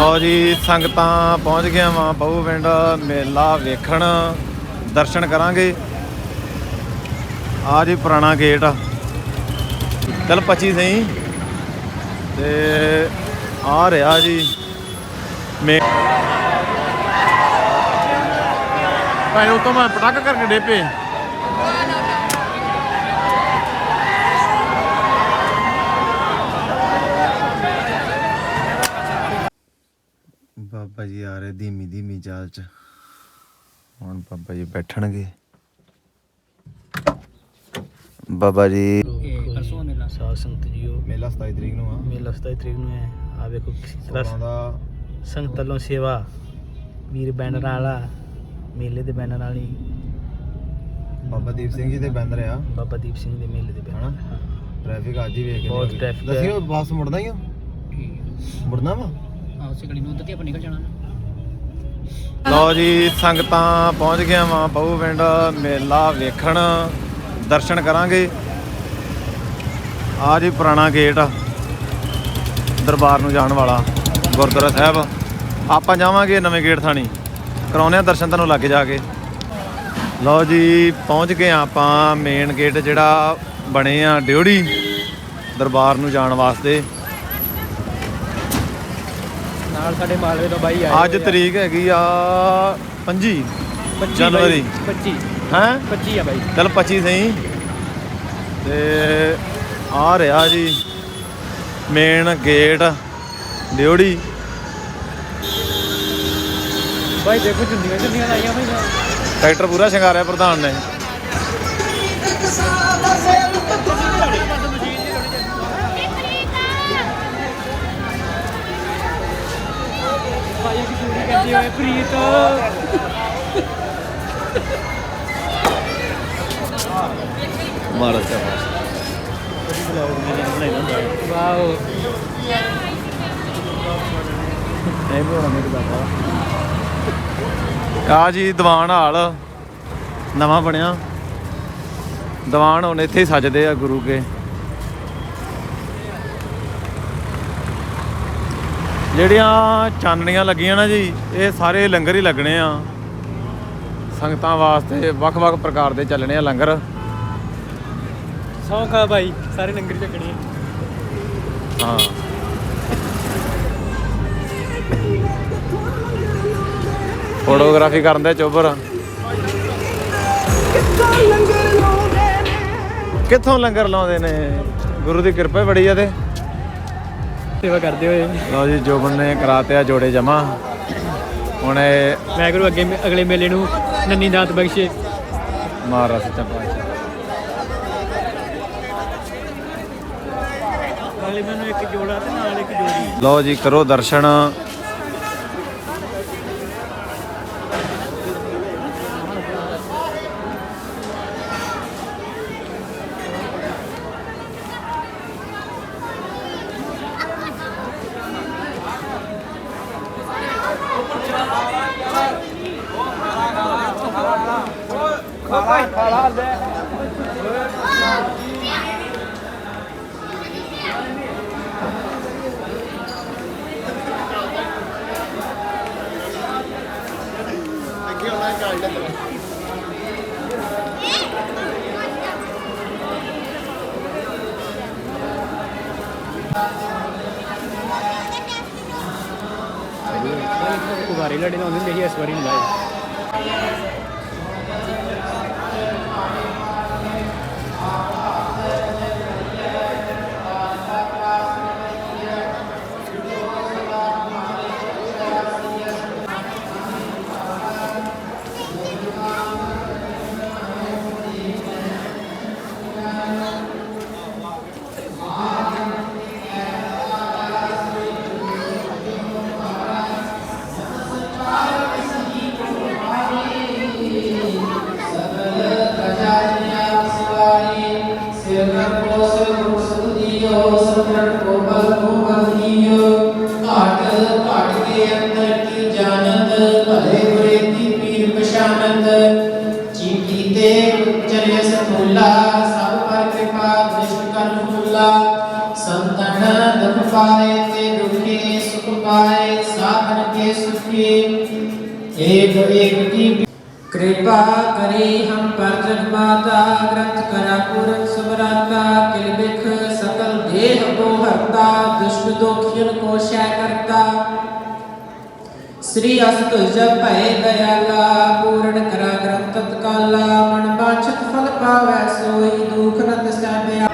ਲਓ ਜੀ, ਸੰਗਤਾਂ ਪਹੁੰਚ ਗਿਆ ਵਾਂ, ਬਹੁ ਪਿੰਡ ਮੇਲਾ ਵੇਖਣ, ਦਰਸ਼ਨ ਕਰਾਂਗੇ। ਆ ਜੀ ਪੁਰਾਣਾ ਗੇਟ। ਆ ਚਲ 25 ਸਹੀ। ਤੇ ਆ ਰਿਹਾ ਜੀ, ਮੇ ਭਾਈ, ਉਹ ਤੋਂ ਮੈਂ ਪਟਾਕ ਕਰਕੇ ਡੇਪੇ। ਬਾਬਾ ਜੀ ਆ ਰਹੇ ਧੀਮੀ ਧੀਮੀ ਚਾਲ ਚ। ਹੁਣ ਬਾਬਾ ਜੀ ਬੈਠਣਗੇ। ਬਾਬਾ ਜੀ। ਪਰਸੋਂ ਮੇਲਾ। ਸਾਧ ਸੰਗਤ ਜੀਓ ਮੇਲਾ 27 ਤਰੀਕ ਨੂੰ ਆ। ਮੇਲਾ 27 ਤਰੀਕ ਨੂੰ ਹੈ। ਆ ਵੇਖੋ ਕਿਸੇ ਦਾ ਸੰਗਤ ਵੱਲੋਂ ਸੇਵਾ। ਵੀਰ ਬੈਨਰ ਵਾਲਾ ਮੇਲੇ ਦੇ ਬੈਨਰ ਵਾਲੀ। ਬਾਬਾ ਦੀਪ ਸਿੰਘ ਜੀ ਦੇ ਬੈਨਰ ਆ। ਬਾਬਾ ਦੀਪ ਸਿੰਘ ਦੇ ਮੇਲੇ ਦੇ ਹਨਾ? ਬੈਨਰ ਟ੍ਰੈਫਿਕ ਅੱਜ ਹੀ ਵੇਖ ਕੇ ਬਹੁਤ ਹੈ। ਦੱਸਿਓ ਬੱਸ ਮੁੜਦਾ ਹੀ ਆ? ਮੁੜਨਾ ਵਾ? ਹਾਂ ਉਸੇ ਗਲੀ ਨੂੰ ਉੱਧਰ ਤੇ ਆਪਾਂ ਨਿਕਲ ਜਾਣਾ ਲਓ ਜੀ, ਸੰਗਤਾਂ ਪਹੁੰਚ ਗਿਆ ਵਾਂ, ਬਹੁ ਪਿੰਡ, ਮੇਲਾ ਵੇਖਣ, ਦਰਸ਼ਨ ਕਰਾਂਗੇ। ਆ ਜੀ ਪੁਰਾਣਾ ਗੇਟ ਆ ਦਰਬਾਰ ਨੂੰ ਜਾਣ ਵਾਲਾ ਗੁਰਦੁਆਰਾ ਸਾਹਿਬ। ਆਪਾਂ ਜਾਵਾਂਗੇ ਨਵੇਂ ਗੇਟ ਥਾਣੀ। ਕਰਾਉਂਦੇ ਆ ਦਰਸ਼ਨ ਤੁਹਾਨੂੰ ਲੱਗ ਜਾ ਕੇ। ਲਓ ਜੀ, ਪਹੁੰਚ ਗਏ ਹਾਂ ਆਪਾਂ ਮੇਨ ਗੇਟ ਜਿਹੜਾ ਬਣੇ ਆ ਡਿਉੜੀ ਦਰਬਾਰ ਨੂੰ ਜਾਣ ਵਾਸਤੇ। ਨਾਲ ਸਾਡੇ ਮਾਲਵੇ ਤੋਂ ਬਾਈ ਅੱਜ ਤਰੀਕ ਹੈਗੀ ਆ 25 ਜਨਵਰੀ। 25 ਹੈ? 25 ਆ ਬਾਈ। ਚਲ 25 ਸਹੀ। ਤੇ ਆ ਰਿਹਾ ਜੀ ਮੇਨ ਗੇਟ ਡਿਉੜੀ ਬਾਈ ਦੇਖੋ ਚੁੰਨੀਆਂ ਚੁੰਨੀਆਂ ਲਾਈਆਂ ਬਾਈ ਟਰੈਕਟਰ ਪੂਰਾ ਸ਼ਿੰਗਾਰਿਆ ਪ੍ਰਧਾਨ ਨੇ। ਦੀ ਚੂੜੀ ਕਹਿੰਦੀ ਹੋਏ ਪ੍ਰੀਤ। ਮਾਰਾ ਚਾ ਵਾਓ। ਨਹੀਂ ਬਣਾਉਣਾ ਮੇਰੇ ਬਾਬਾ ਆ ਜੀ ਦੀਵਾਨ ਹਾਲ। ਨਵਾਂ ਬਣਿਆ। ਦੀਵਾਨ ਹੁਣ ਇੱਥੇ ਹੀ ਸਜਦੇ ਆ ਗੁਰੂ ਕੇ। ਜਿਹੜੀਆਂ ਚਾਨਣੀਆਂ ਲੱਗੀਆਂ ਨਾ ਜੀ ਇਹ ਸਾਰੇ ਲੰਗਰ ਹੀ ਲੱਗਣੇ ਆ। ਸੰਗਤਾਂ ਵਾਸਤੇ ਵੱਖ-ਵੱਖ ਪ੍ਰਕਾਰ ਦੇ ਚੱਲਣੇ ਆ ਲੰਗਰ। ਸੌਂਖਾ ਬਾਈ ਸਾਰੇ ਲੰਗਰ ਚੱਕਣੇ ਹਾਂ। ਫੋਟੋਗ੍ਰਾਫੀ ਕਰਨ ਦੇ ਚੋਬਰ। ਕਿੱਥੋਂ ਲੰਗਰ ਲਾਉਂਦੇ ਨੇ? ਗੁਰੂ ਦੀ ਕਿਰਪਾ ਬੜੀ ਆ ਤੇ। ਸੇਵਾ ਕਰਦੇ ਹੋਏ। ਲਓ ਜੀ ਜੋਬਨ ਨੇ ਕਰਾਤੇ ਆ ਜੋੜੇ ਜਮਾ ਹੁਣ ਇਹ ਮੈਂ ਗੁਰੂ ਅੱਗੇ ਅਗਲੇ ਮੇਲੇ ਨੂੰ ਨੰਨੀ ਦਾਤ ਬਖਸ਼ੇ। ਮਾਰਾ ਸੱਚਾ ਪਾਤਸ਼ਾਹ ਨਾਲੇ ਮੈਨੂੰ ਇੱਕ ਜੋੜਾ ਤੇ ਨਾਲ ਇੱਕ ਜੋੜੀ। ਲਓ ਜੀ ਕਰੋ ਦਰਸ਼ਨ। ਕੁਵਾਰੀ ਲੜੇ ਲਾਉਂਦੇ ਹੁੰਦੇ ਸੀ ਇਸ ਵਾਰੀ ਨਹੀਂ ਮਾਤਾ ਗ੍ਰੰਥ ਕਰਾਪੁਰ ਸੁਭਰਾਤਾ ਕਿਲ ਬਿਖ ਸਕਲ ਦੇਹ ਕੋ ਹਰਤਾ, ਦੁਸ਼ਟ ਦੋਖੀਨ ਕੋ ਸ਼ੈ ਕਰਤਾ। ਸ੍ਰੀ ਅਸਤ ਜਪ ਭੈ ਦਇਆਲਾ, ਪੂਰਨ ਕਰਾ ਗ੍ਰੰਥ ਤਤਕਾਲਾ, ਮਨ ਬਾਛਤ ਫਲ ਪਾਵੈ ਸੋਈ, ਦੁਖ ਨਤ ਸਹਿਬਿਆ।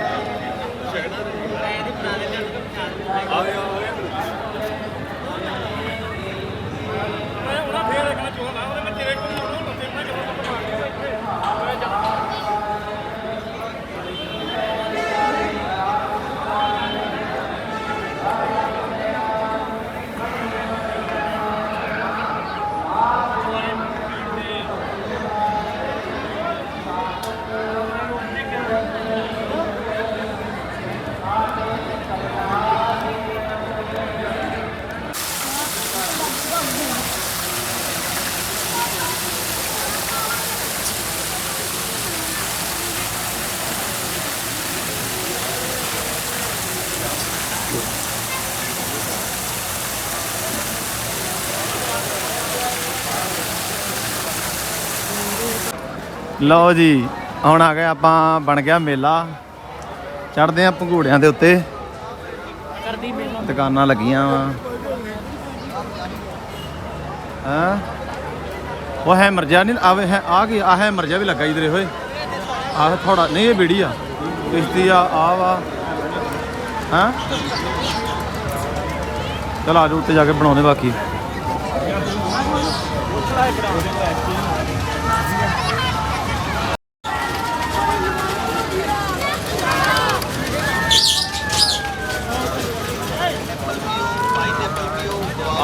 ਲਓ ਜੀ, ਹੁਣ ਆ ਗਏ ਆਪਾਂ, ਬਣ ਗਿਆ ਮੇਲਾ। ਚੜਦੇ ਆ ਪੰਘੂੜਿਆਂ ਦੇ ਉੱਤੇ। ਕਰਦੀ ਮੈਨੂੰ ਦੁਕਾਨਾਂ ਲੱਗੀਆਂ ਵਾ। ਹਾਂ? ਉਹ ਹੈ ਮਰਜਾ ਨਹੀਂ ਆਵੇ ਹੈ ਆ ਕੀ ਆ ਹੈ ਮਰਜਾ ਵੀ ਲੱਗਾ ਇਧਰੇ ਹੋਏ ਆਹ ਥੋੜਾ ਨਹੀਂ, ਇਹ ਬੀੜੀ ਆ। ਕਿਸ਼ਤੀ ਆ ਆ ਵਾ। ਹਾਂ? ਚਲ ਆ ਜਾ ਉੱਤੇ ਜਾ ਕੇ ਬਣਾਉਣੇ ਬਾਕੀ।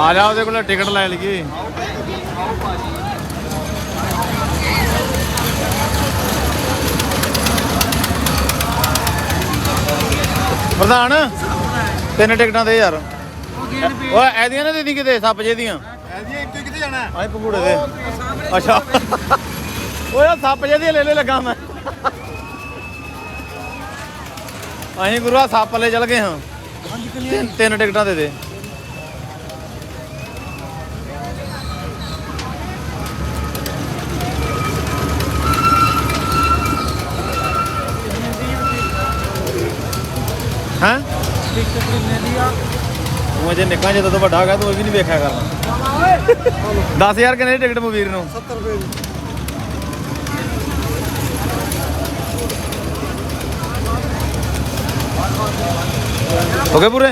ਆ ਜਾ ਉਹਦੇ ਕੋਲ ਟਿਕਟ ਲੈ ਲਈਏ। ਪ੍ਰਧਾਨ ਤਿੰਨ ਟਿਕਟਾਂ ਦੇ ਯਾਰ। ਓਏ ਐਦੀਆਂ ਨਾ ਦੇਦੀ ਕਿਤੇ ਸੱਪ ਜੇ ਦੀਆਂ? ਐਦੀ ਇੱਕ ਕਿੱਥੇ ਜਾਣਾ ਆਏ ਪੰਗੂੜੇ ਦੇ। ਅੱਛਾ। ਓਏ ਸੱਪ ਜੇ ਦੀਆਂ ਲੈ ਲੈ ਲੱਗਾ ਮੈਂ। ਅਸੀਂ ਗੁਰੂਆ ਸੱਪ ਲੈ ਚਲ ਗਏ ਹਾਂ। ਤਿੰਨ ਟਿਕਟਾਂ ਦੇ ਦੇ। ਤੂੰ ਅਜੇ ਨਿੱਕਾ ਜਦੋਂ ਤੋਂ ਵੱਡਾ ਹੈਗਾ ਤੂੰ ਇਹ ਵੀ ਨਹੀਂ ਵੇਖਿਆ ਕਰਨਾ। 10000 ਕਿੰਨੇ ਦੀ ਟਿਕਟ ਮਵੀਰ ਨੂੰ? 70 ਰੁਪਏ ਦੀ। ਹੋ ਗਏ ਪੂਰੇ?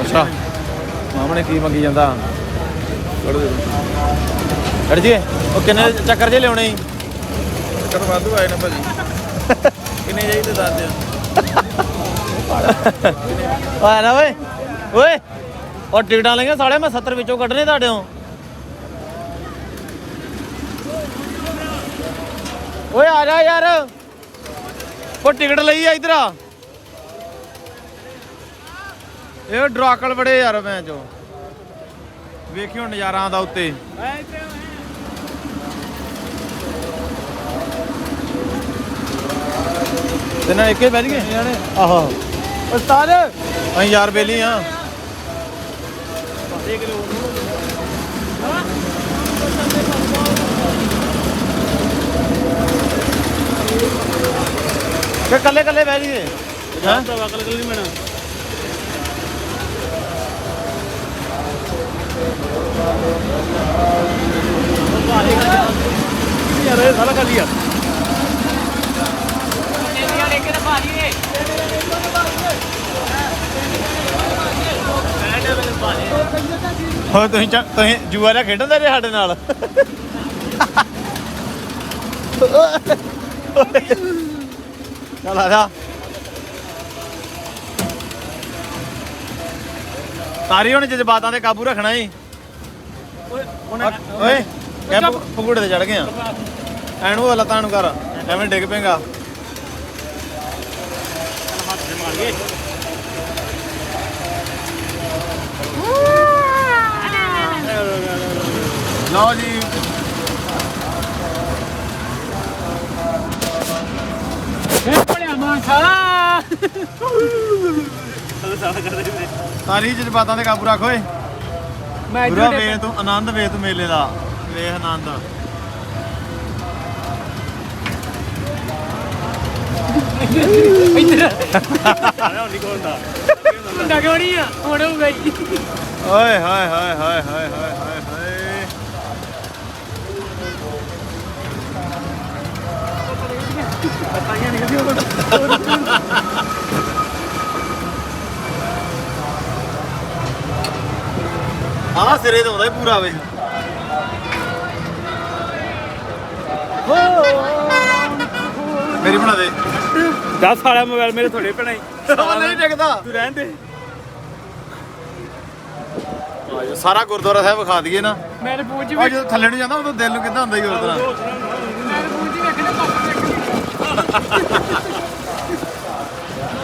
ਅੱਛਾ। ਮਾਮਣੇ ਕੀ ਮੰਗੀ ਜਾਂਦਾ? ਉਹ ਕਿੰਨੇ ਚੱਕਰ ਜੇ ਲਿਆਉਣੇ? ਸੀ ਚੱਕਰ ਵਾਧੂ ਆਏ ਨੇ ਭਾਜੀ। ਕਿੰਨੇ ਚਾਹੀਦੇ ਦੱਸ ਦਿਓ। ਓਏ ਨਾ ਓਏ। ਓਏ। ਉਹ ਟਿਕਟਾਂ ਲਈਆਂ ਸਾਲੇ ਮੈਂ 70 ਵਿੱਚੋਂ ਕੱਢਣੇ ਤੁਹਾਡੇੋਂ ਓਏ ਆ ਜਾ ਯਾਰ। ਉਹ ਟਿਕਟ ਲਈ ਆ ਇਧਰ ਆ। ਇਹ ਡਰਾਕਲ ਬੜੇ ਯਾਰ ਮੈਂ ਚੋ। ਵੇਖੀ ਹੁਣ ਨਜ਼ਾਰਾ ਆਉਂਦਾ ਉੱਤੇ। ਤੇ ਨਾ ਇੱਕੇ ਬਹਿ ਗਏ ਆਹੋ। ਉਸਤਾਦ। ਅਸੀਂ ਯਾਰ ਬੇਲੀ ਆ। ਕਿ ਕੱਲੇ ਕੱਲੇ ਬਹਿ ਜੀਏ ਹਾਂ। ਤਾਂ ਵਕਲ ਨਹੀਂ ਮੈਨਾਂ ਯਾਰ ਇਹ ਸਾਰਾ ਖਾਲੀ ਆ ਹੋ ਤੁਸੀਂ ਚਾ- ਤੁਸੀਂ ਜੂਆ ਦਾ ਖੇਡਣ ਦੇ ਜੇ ਸਾਡੇ ਨਾਲ? ਚੱਲ ਆ ਜਾ। ਸਾਰੀ ਹੁਣ ਜਜ਼ਬਾਤਾਂ ਤੇ ਕਾਬੂ ਰੱਖਣਾ ਈ ਓਏ ਕਹਿ ਪਕੂੜੇ ਤੇ ਚੜ ਗਏ ਆ ਐਨੂੰ ਲੱਤਾਂ ਨੂੰ ਕਰ ਐਵੇਂ ਡਿੱਗ ਪੇਗਾ ਲਓ ਜੀ। ਸਾਰੀ ਜਜ਼ਬਾਤਾਂ ਤੇ ਕਾਬੂ ਰੱਖ ਓਏ। ਮੈਂ ਪੂਰਾ ਵੇ ਤੂੰ ਆਨੰਦ ਵੇ ਤੂੰ ਮੇਲੇ ਦਾ। ਵੇਖ ਆਨੰਦ। ਮੁੰਡਾ ਕਿਉਂ ਨਹੀਂ ਆ? ਹੁਣ ਹੋਊਗਾ ਜੀ। ਓਏ ਹਾਏ ਹਾਏ ਹਾਏ ਹਾਏ ਹਾਏ। ਆਹ ਸਿਰੇ ਤੋਂ ਆਉਂਦਾ ਹੀ ਪੂਰਾ ਵੇ। ਮੇਰੀ ਬਣਾ ਦੇ। 10 ਵਾਲਾ ਮੋਬਾਈਲ ਮੇਰੇ ਥੋੜੇ ਪਣਾਈ ਉਹ ਨਹੀਂ ਟਿਕਦਾ ਤੂੰ ਰਹਿਣ ਦੇ। ਸਾਰਾ ਗੁਰਦੁਆਰਾ ਸਾਹਿਬ ਵਿਖਾ ਦਈਏ ਨਾ। ਮੈਂ ਤੇ ਪੂੰਝ ਉਹ ਜਦੋਂ ਥੱਲੇ ਨੂੰ ਜਾਂਦਾ ਉਦੋਂ ਦਿਲ ਨੂੰ ਕਿੱਦਾਂ ਹੁੰਦਾ ਹੀ ਉਸ ਤਰ੍ਹਾਂ ਮੈਂ ਤੇ ਪੂੰਝ ਵੇਖਣਾ ਪਾਪਾ ਵੇਖਣਾ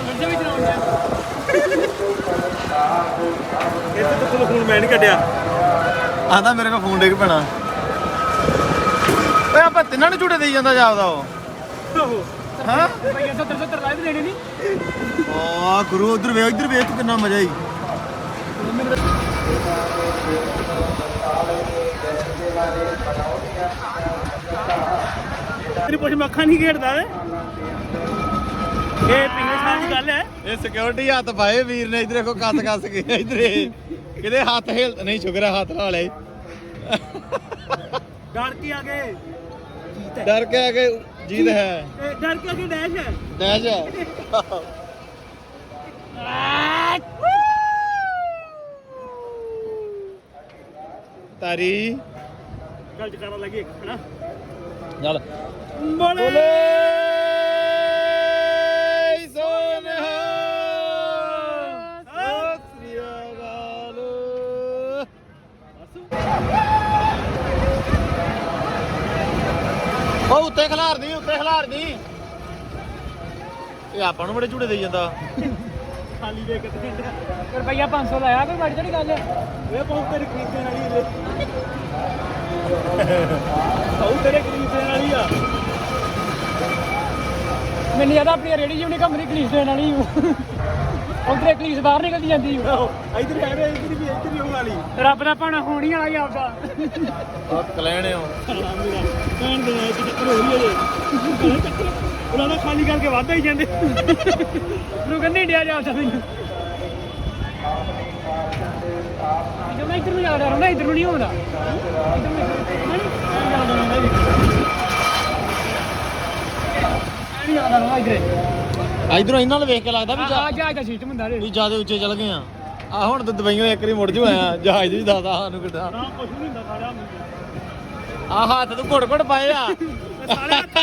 ਮੁੰਡੇ ਵੀ ਫੋਨ ਮੈਂ ਨਹੀਂ ਕੱਢਿਆ ਆਂਦਾ ਮੇਰੇ ਕੋਲ ਫੋਨ ਡਿੱਗ ਪੈਣਾ। ਓਏ, ਆਪਾਂ ਤਿੰਨਾਂ ਨੂੰ ਝੂਟੇ ਦੇਈ ਜਾਂਦਾ ਜਾਪਦਾ ਉਹ। ਹਾਂ? ਭਈਆ 70 ਲਾਈਵ ਦੇਣੀ ਨਹੀਂ ਆ, ਗੁਰੂ, ਉਧਰ ਵੇਖ ਉਧਰ ਵੇਖ ਤੂੰ ਕਿੰਨਾ ਮਜ਼ਾ ਹੀ ਤੇਰੀ ਪੁੱਛ ਮੱਖਾਂ ਨਹੀਂ ਘੇੜਦਾ ਵੇ ਇਹ ਪਿਛਲੇ ਸਾਲ ਦੀ ਗੱਲ ਹੈ। ਇਹ ਸਿਕਿਉਰਿਟੀ ਹੱਥ ਪਾਏ ਵੀਰ ਨੇ ਇਧਰ ਦੇਖੋ ਕੱਸ ਕੱਸ ਕੇ ਇਧਰੇ ਕਿਤੇ ਹੱਥ ਹਿਲ ਨਹੀਂ ਸ਼ੁਕਰ ਹੈ ਹੱਥ ਲਾ ਲਏ ਡਰ ਕੇ ਆ ਗਏ। ਡਰ ਕੇ ਆ ਕੇ ਜੀਤ ਹੈ। ਇਹ ਡਰ ਕੇ ਆ ਕੇ ਡੈਸ਼ ਹੈ। ਡੈਸ਼ ਹੈ। ਤਾਰੀ। ਕਰਨ ਲੱਗੀ ਇੱਕ ਹਨਾ? ਚੱਲ ਬੋਲੇ! ਉਹ ਉੱਤੇ ਖਿਲਾਰਦੀ ਉੱਤੇ ਖਿਲਾਰਦੀ ਇਹ ਆਪਾਂ ਨੂੰ ਬੜੇ ਝੂੜੇ ਦੇਈ ਜਾਂਦਾ। ਖਾਲੀ ਦੇ ਕਿਤੇ ਰੁਪਈਆ 500 ਲਾਇਆ, ਕੋਈ ਬੜੀ ਜਿਹੜੀ ਗੱਲ? ਹੈ ਬਹੁਤ ਤੇਰੀ ਖਰੀਦਣ ਵਾਲੀ ਹੈ ਬਹੁਤ ਤੇਰੇ ਖਰੀਦਣ ਵਾਲੀ ਆ। ਮੈਨੂੰ ਯਾਦ ਆਪਣੀ ਰੇੜੀ ਜਿਹੀ ਨਹੀਂ ਕੰਪਨੀ ਖਰੀਦ ਦੇਣ ਵਾਲੀ। ਉਧਰੇ ਕਲੀਸ ਬਾਹਰ ਨਿਕਲਦੀ ਜਾਂਦੀ ਇਧਰ ਆ ਰਿਹਾ ਇਧਰ ਵੀ ਇਧਰ ਵੀ ਹੋਣ ਵਾਲੀ ਰੱਬ ਦਾ ਭਾਣਾ ਹੋਣੀ ਵਾਲਾ ਹੀ ਆਪਦਾ ਉਹ ਕਲੈਣੇ ਹੋ ਕਹਿਣ ਦੇ ਇੱਕ ਚੱਕਰ ਹੋ ਰਹੀ ਹੈ ਜੇ ਉਹਨਾਂ ਦਾ ਖਾਲੀ ਕਰਕੇ ਵਾਧਾ ਹੀ ਜਾਂਦੇ ਨੂੰ ਕਹਿੰਦੇ ਇੰਡੀਆ ਜਾ ਮੈਨੂੰ ਜੋ ਮੈਂ ਇੱਧਰ ਨੂੰ ਜਾ ਰਿਹਾ ਹੁੰਦਾ ਇੱਧਰ ਨੂੰ ਨਹੀਂ ਆਉਂਦਾ ਇੱਧਰ ਨੂੰ ਨਹੀਂ ਆਉਂਦਾ ਨਾ ਇੱਧਰ ਇਧਰੋਂ ਇਹਨਾਂ ਨਾਲ ਵੇਖ ਕੇ ਲੱਗਦਾ ਵੀ ਆ ਜਾ- ਜਾ ਜਾ ਸੀਟ ਮੰਦਾ ਰੇ ਵੀ ਜਿਆਦੇ ਉੱਚੇ ਚੱਲ ਗਏ ਆ। ਆ ਹੁਣ ਤਾਂ ਦਵਾਈਆਂ ਇੱਕ ਵਾਰੀ ਮੁੜ ਜੂ ਆਇਆ ਜਹਾਜ਼ ਵੀ ਦਾਦਾ ਸਾਨੂੰ ਕਿੱਦਾਂ ਨਾ ਕੁਝ ਨਹੀਂ ਹੁੰਦਾ ਸਾਰਾ ਆ ਹੱਥ ਤੂੰ ਘੁੱਟ ਘੁੱਟ ਪਾਏ ਆ। ਸਾਰੇ ਹੱਥ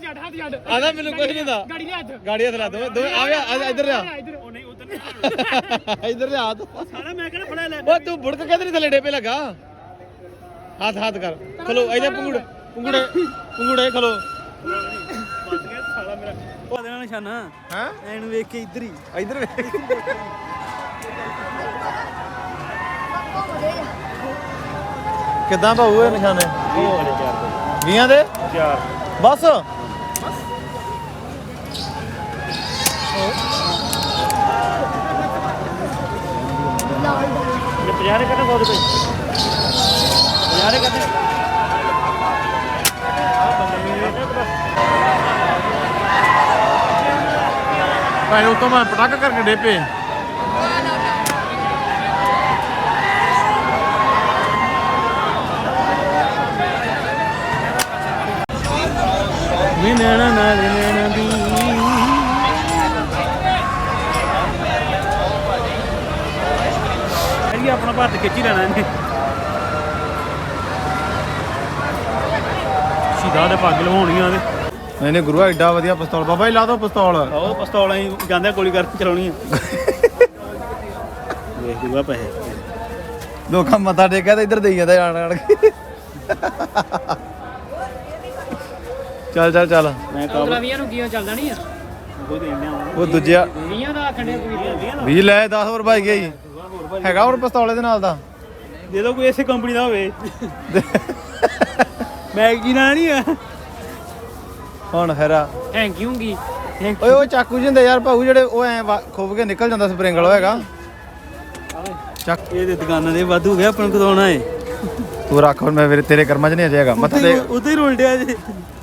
ਜੱਟ ਹੱਥ ਜੱਟ ਆਦਾ ਮੈਨੂੰ ਕੁਝ ਨਹੀਂ ਦਾ ਗਾੜੀ ਦੇ ਹੱਥ। ਗਾੜੀ ਹੱਥ ਲਾ ਦੋ ਦੋ ਆ ਗਿਆ ਆ ਇੱਧਰ ਆ ਇੱਧਰ। ਉਹ ਨਹੀਂ ਉਧਰ ਨਹੀਂ। ਇੱਧਰ ਲਿਆ ਹੱਥ। ਸਾਰਾ ਮੈਂ ਕਿਹੜਾ ਫੜਿਆ ਲੈ। ਓ ਤੂੰ ਬੁੜਕ ਕਿਧਰ ਥੱਲੇ ਡੇਪੇ ਲੱਗਾ? ਹੱਥ ਹੱਥ ਕਰ। ਖਲੋ ਇਹਦੇ ਪੰਗੂੜੇ ਪੰਗੂੜੇ ਪੰਗੂੜੇ ਖਲੋ। ਬਚ ਗਿਆ ਸਾਲਾ ਮੇਰਾ ਉਹ ਦੇਣਾ ਨਿਸ਼ਾਨਾ। ਹੈ? ਐਨੂੰ ਵੇਖ ਕੇ ਇੱਧਰ ਹੀ। ਇੱਧਰ ਵੇਖ। ਕਿੱਦਾਂ ਭਾਊ ਇਹ ਨਿਸ਼ਾਨੇ? 20 ਦੇ। ਬਸ। ਇਹ 50 ਦੇ ਕਹਿੰਦੇ 100 ਰੁਪਏ 50 ਦੇ ਕਹਿੰਦੇ ਭਾਈ ਉਤੋਂ ਮੈਂ ਪਟਾਕ ਕਰਕੇ ਡੇਪੇ ਵੀ ਨੈਣਾ ਨਾਲ ਨੈਣਾ ਦੀ। ਇਹ ਆਪਣਾ ਭਾਰਤ ਖਿੱਚੀ ਲੈਣਾ ਇਹਨੇ। ਸਿੱਧਾ ਦੇ ਪੱਗ ਲਵਾਉਣੀਆਂ ਤੇ। ਨਹੀਂ ਨਹੀਂ ਗੁਰੂ ਐਡਾ ਵਧੀਆ ਪਿਸਤੌਲ। ਬਾਬਾ ਜੀ ਲਾ ਦੋ ਪਿਸਤੌਲ। ਉਹ ਪਿਸਤੌਲਾਂ ਹੀ ਜਾਂਦੇ ਗੋਲੀ ਕਰਕੇ ਚਲਾਉਣੀ ਆ। ਵੇਖ ਜੂਗਾ ਪੈਸੇ। ਲੋਕਾਂ ਮੱਥਾ ਟੇਕਿਆ ਤੇ ਇੱਧਰ ਦੇਈ ਜਾਂਦਾ ਆਣ ਆਣ ਕੇ। ਚੱਲ ਚੱਲ ਚੱਲ। ਮੈਂ ਕਾਬੂ 20 ਨੂੰ ਕਿਉਂ ਚੱਲਦਾ ਨਹੀਂ ਆ? ਉਹ ਦੇਣੇ ਆ ਉਹ ਦੂਜਿਆ 20 ਦਾ ਆਖਣੇ ਕੋਈ 20 ਦਾ ਵੀ ਲੈ 10 ਹੋਰ ਭਾਈ ਗਿਆ ਜੀ ਹੈਗਾ ਹੋਰ ਪਿਸਤੌਲ ਦੇ ਨਾਲ ਦਾ? ਦੇ ਦੋ ਕੋਈ ਐਸੇ ਕੰਪਨੀ ਦਾ ਹੋਵੇ। ਮੈਂ ਕੀ ਨਾ ਨਹੀਂ ਆ। ਹੁਣ ਹੈਰਾ ਥੈਂਕ ਯੂ ਗੀ ਓਏ ਉਹ ਚਾਕੂ ਜਿੰਦੇ ਯਾਰ ਭਾਊ ਜਿਹੜੇ ਉਹ ਐ ਖੁੱਬ ਕੇ ਨਿਕਲ ਜਾਂਦਾ ਸਪਰਿੰਗਲ ਹੋਏਗਾ। ਚੱਕ। ਇਹ ਤੇ ਦੁਕਾਨਾਂ ਦੇ ਵਾਧੂ ਗਿਆ ਆਪਾਂ ਨੂੰ ਕਦੋਂ ਏ। ਤੂੰ ਰੱਖ ਹੁਣ ਮੈਂ ਮੇਰੇ ਤੇਰੇ ਕਰਮਾਂ 'ਚ ਨਹੀਂ ਅਜੇਗਾ ਮੱਥਾ ਦੇ ਉਧਰ ਹੀ ਰੋਲਡਿਆ ਜੇ।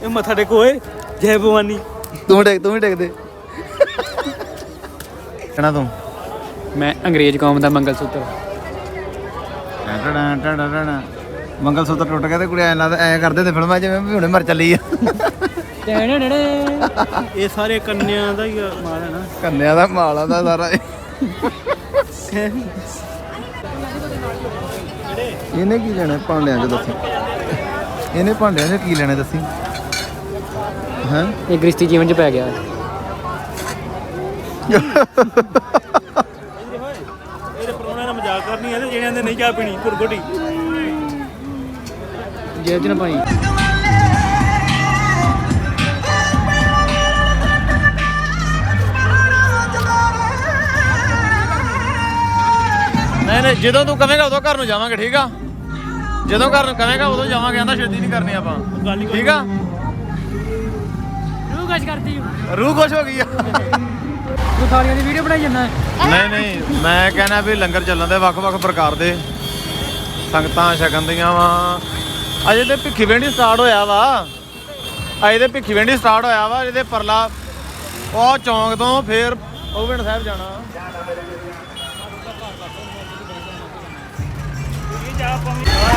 ਇਹ ਮੱਥਾ ਟੇਕੋ ਓਏ ਜੈ ਭਵਾਨੀ। ਤੂੰ ਟੇਕ ਤੂੰ ਵੀ ਟੇਕ ਦੇ। ਕਹਿਣਾ ਤੂੰ। ਮੈਂ ਅੰਗਰੇਜ਼ ਕੌਮ ਦਾ ਮੰਗਲ ਸੂਤਰ ਟੜਾ ਟੜਾ ਟੜਾ ਮੰਗਲ ਸੂਤਰ ਟੁੱਟ ਗਿਆ ਤੇ ਕੁੜੀ ਐ ਲੱਗਦਾ ਐ ਕਰਦੇ ਤੇ ਫਿਲਮਾਂ ਜਿਵੇਂ ਵੀ ਹੁਣੇ ਮਰ ਚੱਲੀ ਆ। ਇਹ ਸਾਰੇ ਕੰਨਿਆਂ ਦਾ ਹੀ ਮਾਲ ਹੈ ਨਾ। ਕੰਨਿਆਂ ਦਾ ਮਾਲ ਸਾਰਾ। ਇਹ। ਇਹਨੇ ਕੀ ਲੈਣਾ ਭਾਂਡਿਆਂ 'ਚ ਦੱਸੀ? ਇਹਨੇ ਭਾਂਡਿਆਂ 'ਚ ਕੀ ਲੈਣਾ ਦੱਸੀ? ਹਾਂ? ਇਹ ਗ੍ਰਸਤੀ ਜੀਵਨ ਚ ਪੈ ਗਿਆ। ਇਹਦੇ ਪਰੋਣਾ ਨਾਲ ਮਜ਼ਾਕ ਕਰਨੀ ਹੈ ਤੇ ਜਿਹੜਿਆਂ ਦੇ ਨਹੀਂ ਚਾਹ ਪੀਣੀ ਕੁਰਗੋਟੀ ਜੇਬ ਚ ਨਾ ਪਾਈ ਨਹੀਂ ਨਹੀਂ ਜਦੋਂ ਤੂੰ ਕਵੇਂਗਾ ਉਦੋਂ ਘਰ ਨੂੰ ਜਾਵਾਂਗੇ ਠੀਕ ਆ? ਜਦੋਂ ਘਰ ਨੂੰ ਕਵੇਂਗਾ ਉਦੋਂ ਜਾਵਾਂਗੇ ਆਂਦਾ ਛੇਤੀ ਨਹੀਂ ਕਰਨੀ ਆਪਾਂ। ਠੀਕ ਆ? ਰੂਹ ਕੁਛ ਕਰਦੀ ਰੂਹ ਖੁਸ਼ ਹੋ ਗਈ ਆ। ਤੂੰ ਥਾਲੀਆਂ ਦੀ ਵੀਡੀਓ ਬਣਾਈ ਜਾਂਦਾ। ਨਹੀਂ ਨਹੀਂ ਮੈਂ ਕਹਿੰਦਾ ਵੀ ਲੰਗਰ ਚੱਲਣ ਦੇ ਵੱਖ-ਵੱਖ ਪ੍ਰਕਾਰ ਦੇ। ਸੰਗਤਾਂ ਛਕਣ ਦੀਆਂ ਵਾ। ਅਜੇ ਤੇ ਭਿੱਖੀ ਵੰਡੀ ਸਟਾਰਟ ਹੋਇਆ ਵਾ। ਅਜੇ ਤੇ ਭਿੱਖੀ ਵੰਡੀ ਸਟਾਰਟ ਹੋਇਆ ਵਾ ਇਹਦੇ ਪਰਲਾ ਉਹ ਚੌਂਕ ਤੋਂ ਫੇਰ ਓਵਨ ਸਾਹਿਬ ਜਾਣਾ। ਇਹਨੇ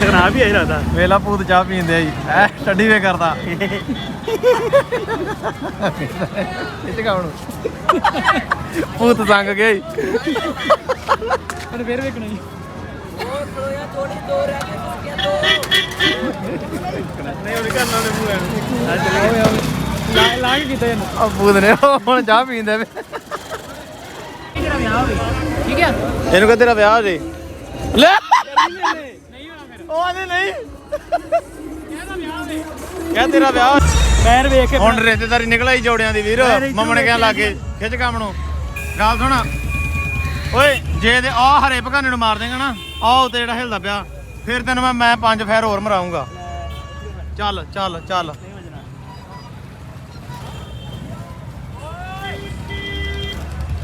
ਖਰਾਬ ਹੀ ਹੈ ਲੱਗਦਾ। ਵੇਲਾ ਭੂਤ ਚਾਹ ਪੀਂਦੇ ਆ ਜੀ। ਐ ਟੱਡੀ ਵੇ ਕਰਦਾ। ਇੱਥੇ ਕਾਉਣ ਭੂਤ ਸੰਗ ਗਿਆ ਜੀ। ਪਰ ਫੇਰ ਵੇਖਣਾ ਜੀ। ਨਹੀਂ ਉਹਨੇ ਕਰਨਾ ਉਹਨੇ ਮੂੰਹ ਅੱਜ ਚੱਲ। ਲਾ ਲਾ ਕੇ ਕੀਤਾ ਇਹਨੂੰ। ਆ ਭੂਤ ਨੇ ਹੁਣ ਚਾਹ ਪੀਂਦੇ ਵੇ ਠੀਕ ਹੈ ਇਹਨੂੰ ਕਹ ਤੇਰਾ ਵਿਆਹ ਜੇ। ਲੈ। ਉਹ ਆਨੇ ਨਹੀਂ। ਕਿਆ ਤੇਰਾ ਵਿਆਹ ਪੈਰ ਵੇਖ ਕੇ ਹੁਣ ਰਿਸ਼ਤੇਦਾਰੀ ਨਿਕਲ ਆਈ ਜੋੜਿਆਂ ਦੀ ਵੀਰ। ਮੰਮਣੇ ਕਹਿਣ ਲੱਗੇ ਖਿੱਚ ਕੰਮ ਨੂੰ। ਗੱਲ ਸੁਣ। ਓਏ ਜੇ ਤੇ ਆ ਹਰੇ ਭਗਾਨੇ ਨੂੰ ਮਾਰ ਦੇਗਾ ਨਾ ਆਹ ਉਤੇ ਜਿਹੜਾ ਹਿਲਦਾ ਪਿਆ ਫਿਰ ਤੈਨੂੰ ਮੈਂ ਮੈਂ ਪੰਜ ਫੈਰ ਹੋਰ ਮਰਾਉਂਗਾ ਚੱਲ ਚੱਲ ਚੱਲ।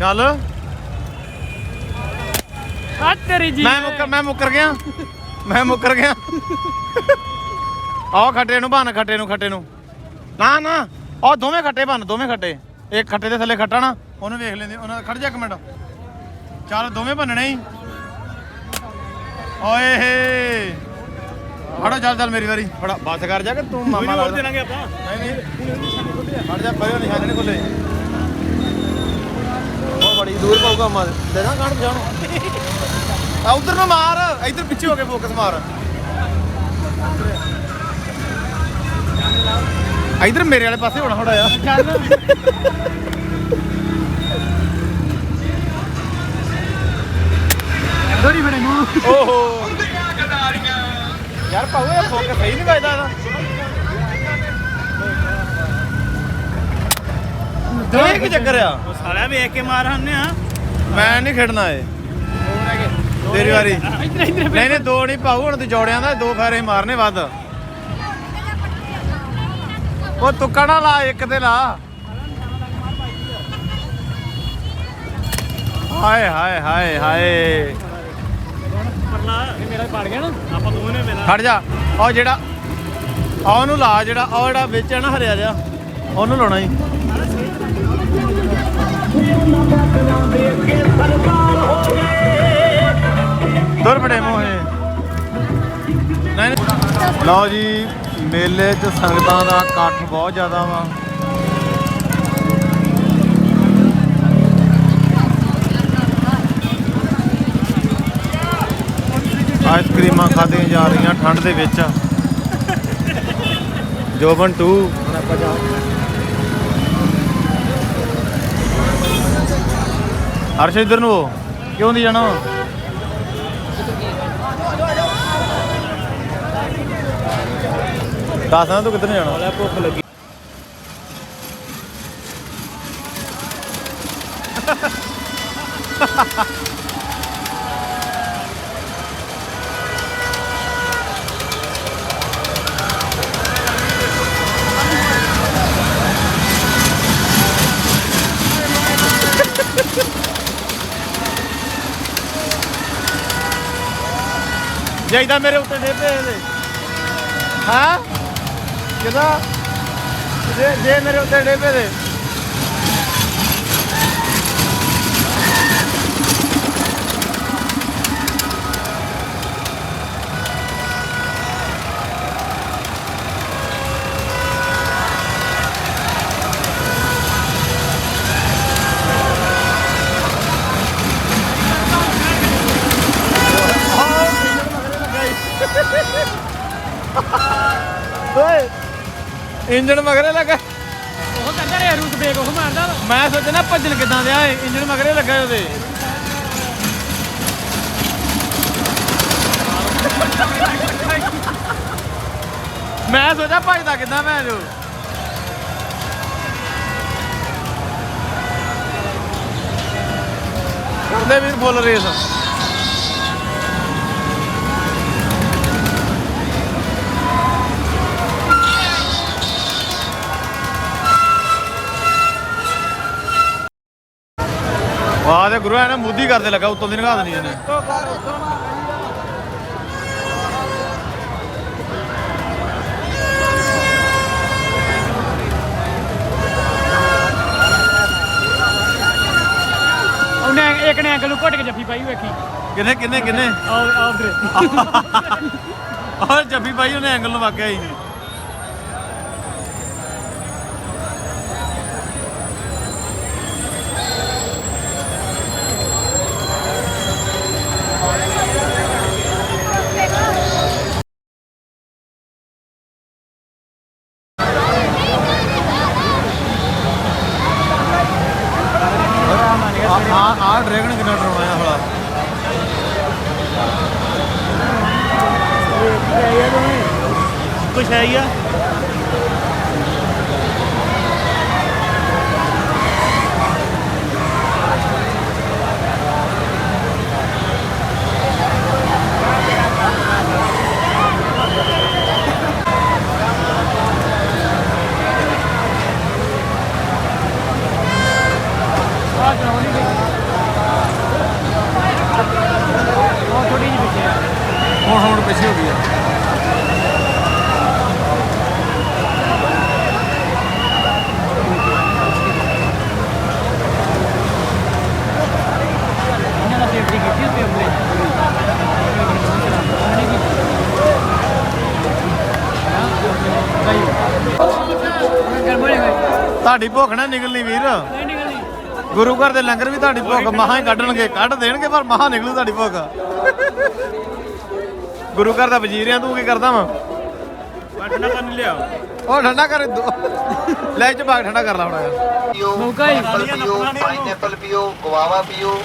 ਚੱਲ। ਆ ਤੇਰੀ ਜੀ। ਮੈਂ ਮੁੱਕਰ ਮੈਂ ਮੁੱਕਰ ਗਿਆ। ਮੈਂ ਮੁੱਕਰ ਗਿਆ। ਆਹ ਖੱਟੇ ਨੂੰ ਬਣ ਖੱਟੇ ਨੂੰ ਖੱਟੇ ਨੂੰ। ਨਾ ਨਾ। ਆਹ ਦੋਵੇਂ ਖੱਟੇ ਬਣ ਦੋਵੇਂ ਖੱਟੇ। ਇੱਕ ਖੱਟੇ ਦੇ ਥੱਲੇ ਖੱਟਾ ਨਾ ਉਹਨੂੰ ਵੇਖ ਲੈਂਦੇ। ਉਹਨਾਂ ਦਾ ਖੜ ਜਾ ਇੱਕ ਮਿੰਟ। ਚੱਲ ਦੋਵੇਂ ਬਣਨੇ ਹੀ। ਓਏ ਹੇ। ਫੜੋ ਚੱਲ ਚੱਲ ਮੇਰੀ ਵਾਰੀ। ਫੜਾ। ਬਸ ਕਰ ਜਾ ਕਿ ਤੂੰ ਮਾਮਾ ਲੱਗਦਾ ਦੇਣਾਗੇ ਆਪਾਂ। ਨਹੀਂ ਨਹੀਂ। ਫੜ ਜਾ ਪਰਿਓ ਨਿਸ਼ਾਨੇ ਨਹੀਂ ਖੁੱਲੇ। ਬੜੀ ਦੂਰ ਪਾਊਗਾ ਮਾਰ। ਦੇ ਨਾ ਕਾਣ ਜਾਣੋ? ਆ ਉਧਰ ਨੂੰ ਮਾਰ ਇੱਧਰ ਪਿੱਛੇ ਹੋ ਕੇ ਫੋਕਸ ਮਾਰ। ਇੱਧਰ ਮੇਰੇ ਵਾਲੇ ਪਾਸੇ ਹੋਣਾ ਥੋੜਾ ਆ ਚੱਲ। ਦੋਰੀ ਫੜੇ ਨੂੰ ਓਹੋ। ਯਾਰ ਪਾਉ ਇਹ ਫੋਕਸ ਸਹੀ ਨਹੀਂ ਵੱਜਦਾ ਇਹਦਾ। ਇਹ ਕੀ ਚੱਕਰ ਆ? ਉਹ ਸਾਲਿਆ ਵੇਖ ਕੇ ਮਾਰ ਹੰਨੇ ਆ। ਮੈਂ ਨਹੀਂ ਖੇਡਣਾ ਏ ਤੇਰੀ ਵਾਰੀ। ਨਹੀਂ ਨਹੀਂ ਦੋ ਨਹੀਂ ਪਾਉ ਹੁਣ ਤੂੰ ਜੋੜਿਆਂ ਦਾ ਦੋ ਫੇਰੇ ਮਾਰਨੇ ਵੱਧ। ਉਹ ਤੁੱਕਾ ਨਾ ਲਾ ਇੱਕ ਤੇ ਲਾ। ਹਾਏ ਹਾਏ ਹਾਏ ਹਾਏ। ਪਰਲਾ ਮੇਰਾ ਪੜ ਗਿਆ ਨਾ ਆਪਾਂ ਦੋਵੇਂ ਨੇ ਮਿਲਾ ਖੜ ਜਾ। ਉਹ ਜਿਹੜਾ ਆ ਉਹਨੂੰ ਲਾ ਜਿਹੜਾ ਉਹ ਜਿਹੜਾ ਵਿੱਚ ਹੈ ਨਾ ਹਰਿਆ ਜਿਹਾ ਉਹਨੂੰ ਲਾਉਣਾ ਹੀ ਦੁਰ ਬੜੇ ਮੋਹੇ ਨਹੀਂ ਲਓ ਜੀ, ਮੇਲੇ 'ਚ ਸੰਗਤਾਂ ਦਾ ਇਕੱਠ ਬਹੁਤ ਜ਼ਿਆਦਾ ਵਾ। ਆਈਸਕ੍ਰੀਮਾਂ ਖਾਦੀਆਂ ਜਾ ਰਹੀਆਂ ਠੰਡ ਦੇ ਵਿੱਚ। ਜੋਬਨ 2 ਆਪਾਂ ਜਾ ਹਰਸ਼ ਇੱਧਰ ਨੂੰ ਹੋ। ਕਿਉਂ ਨਹੀਂ ਜਾਣਾ? ਦੱਸ ਨਾ ਤੂੰ ਕਿੱਧਰ ਨੂੰ ਜਾਣਾ? ਭੁੱਖ ਲੱਗੀ। ਜਾਈਦਾ ਮੇਰੇ ਉੱਤੇ ਡੇਪੇ ਇਹਦੇ। ਹਾਂ? ਕਿਦਾ ਜੇ ਦੇ ਮੇਰੇ ਉੱਤੇ ਡੇਪੇ ਦੇ। ਇੰਜਣ ਮਗਰੇ ਲੱਗਾ। ਉਹ ਕਹਿੰਦਾ ਰੇ ਰੂਟ ਬੇਕ ਉਹ ਮਾਰਦਾ ਵਾ। ਮੈਂ ਸੋਚਣਾ ਭੱਜਣ ਕਿੱਦਾਂ ਦਿਆ ਏ ਇੰਜਣ ਮਗਰੇ ਲੱਗਾ ਉਹਦੇ। ਮੈਂ ਸੋਚਿਆ ਭੱਜਦਾ ਕਿੱਦਾਂ ਮੈਂ ਜੋ। ਕਰਦੇ ਵੀ ਫੁੱਲ ਰੇਸ ਵਾਹ ਤੇ ਗੁਰੂ ਐ ਨਾ ਮੁੱਦੀ ਕਰਦੇ ਲੱਗਾ ਉੱਤੋਂ ਦੀ ਨਗਾ ਦੇਣੀ ਇਹਨੇ। ਉਹਨੇ ਇੱਕ ਨੇ ਐਂਗਲ ਨੂੰ ਘੁੱਟ ਕੇ ਜੱਫੀ ਪਾਈ ਵੇਖੀ। ਕਿੰਨੇ ਕਿੰਨੇ ਕਿੰਨੇ? ਆਹ ਆਹ ਉਧਰ। ਔਰ ਜੱਫੀ ਪਾਈ ਉਹਨੇ ਐਂਗਲ ਨੂੰ ਵਾਕਿਆ ਹੀ ਨਹੀਂ ਆ ਆ ਡਰੈਗਨ ਕਿੰਨਾ ਡਰਾਉਣਾ ਆ ਹਲਾ ਕੁਛ ਹੈ ਹੀ ਆ ਆਹ ਚਲਾਉਣੀ ਗਈ ਉਹ ਥੋੜੀ ਜਿਹੀ ਪਿੱਛੇ ਆ ਹੁਣ ਹੁਣ ਪਿੱਛੇ ਹੋ ਗਈ ਆ ਇਹਨਾਂ ਦਾ ਸੇਫਟੀ ਕੀਤੀ ਉੱਤੇ ਉੱਤੇ ਤੁਹਾਡੀ ਭੁੱਖ ਨਾ ਨਿਕਲਣੀ ਵੀਰ। ਨਹੀਂ ਨਿਕਲਦੀ ਗੁਰੂ ਘਰ ਦੇ ਲੰਗਰ ਵੀ ਤੁਹਾਡੀ ਭੁੱਖ ਮਹਾ ਹੀ ਕੱਢਣਗੇ। ਕੱਢ ਦੇਣਗੇ ਪਰ ਮਹਾ ਨਿਕਲੂ ਤੁਹਾਡੀ ਭੁੱਖ। ਗੁਰੂ ਘਰ ਦਾ ਵਜ਼ੀਰ ਆ ਤੂੰ ਕੀ ਕਰਦਾ ਵਾ? ਠੰਡਾ ਕਰਨ ਲਿਆ। ਉਹ ਠੰਡਾ ਕਰ ਦੋ। ਲੈ ਚ ਬਾਗ ਠੰਡਾ ਕਰ ਲਾ ਹੁਣ। ਯਾਰ ਮੌਕਾ ਹੀ। ਪਾਈਨੈਪਲ ਪੀਓ ਗਵਾਵਾ ਪੀਓ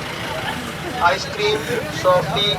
ਆਈਸਕ੍ਰੀਮ ਸੌਫਟੀ